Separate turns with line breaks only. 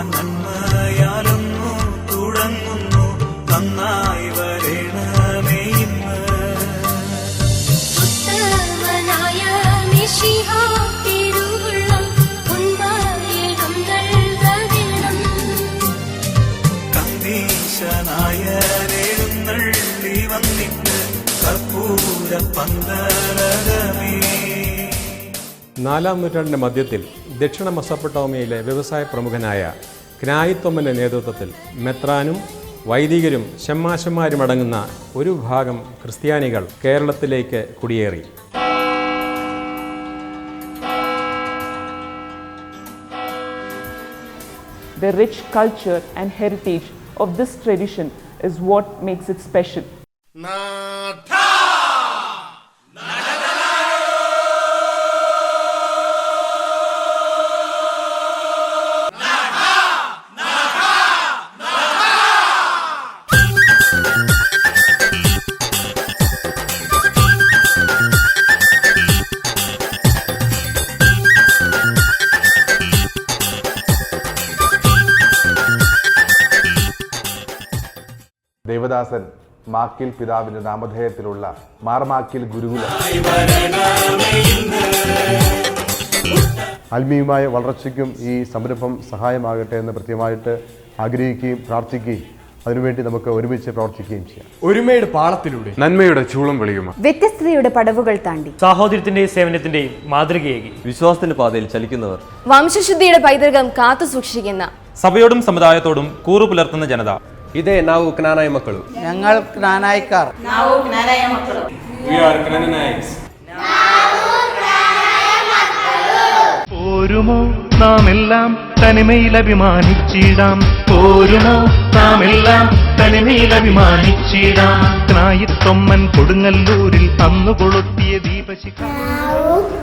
ഭഗവാൻ നന്മയാലൊന്നു തുടങ്ങുന്നു. നന്നായി വരണമേ ഇന്ന്.
ഉത്തമനായ മിശിഹാ തിരുവുള്ളം ഉന്മായിടം നൽകണം.
കന്തീശനായ എഴുന്നള്ളി വന്നിട്ട് കർപ്പൂര പന്തലകമേ
നാലാം നൂറ്റാണ്ടിന്റെ മധ്യത്തിൽ ദക്ഷിണ മസപ്പട്ടോമയിലെ വ്യവസായ പ്രമുഖനായ ക്നായിത്തൊമ്മന്റെ നേതൃത്വത്തിൽ മെത്രാനും വൈദികരും ഷമ്മാശന്മാരും അടങ്ങുന്ന ഒരു ഭാഗം ക്രിസ്ത്യാനികൾ കേരളത്തിലേക്ക് കുടിയേറി
The rich culture and heritage of this tradition is what makes it special.
Devadasan മാക്കിൽ പിതാവിന്റെ നാമധേയത്തിലുള്ള മാർമാക്കിൽ ഗുരുകുലം.
ആത്മീയമായ വളർച്ചയ്ക്കും ഈ സംരംഭം സഹായമാകട്ടെ എന്ന് പ്രത്യേകമായിട്ട് ആഗ്രഹിക്കുകയും പ്രാർത്ഥിക്കുകയും അതിനുവേണ്ടി നമുക്ക് ഒരുമിച്ച് പ്രവർത്തിക്കുകയും ചെയ്യാം.
ഒരുമയുടെ പാളത്തിലൂടെ
നന്മയുടെ ചൂളം വിളിയുമ.
വ്യത്യസ്തതയുടെ പടവുകൾ താണ്ടി.
സാഹോദര്യത്തിന്റെയും സേവനത്തിന്റെയും മാതൃകയേകി.
വിശ്വാസത്തിന്റെ പാതയിൽ ചലിക്കുന്നവർ.
വംശശുദ്ധിയുടെ പൈതൃകം കാത്തു സൂക്ഷിക്കുന്ന
സഭയോടും സമുദായത്തോടും കൂറു പുലർത്തുന്ന ജനത.
ഇതേ ನಾವು ക്നാനായ ಮಕ್ಕಳು.
ഞങ്ങൾ ജ്ഞാനായിക്കാർ.
പോരുമോ നാം എല്ലാം തനിമയിൽ അഭിമാനിച്ചിടാം. പോരുമോ നാമെല്ലാം തനിമയിൽ അഭിമാനിച്ചിടാം. ക്നായിത്തൊമ്മൻ കൊടുങ്ങല്ലൂരിൽ അന്നു കൊളുത്തിയ ദീപശിഖ
മക്കളും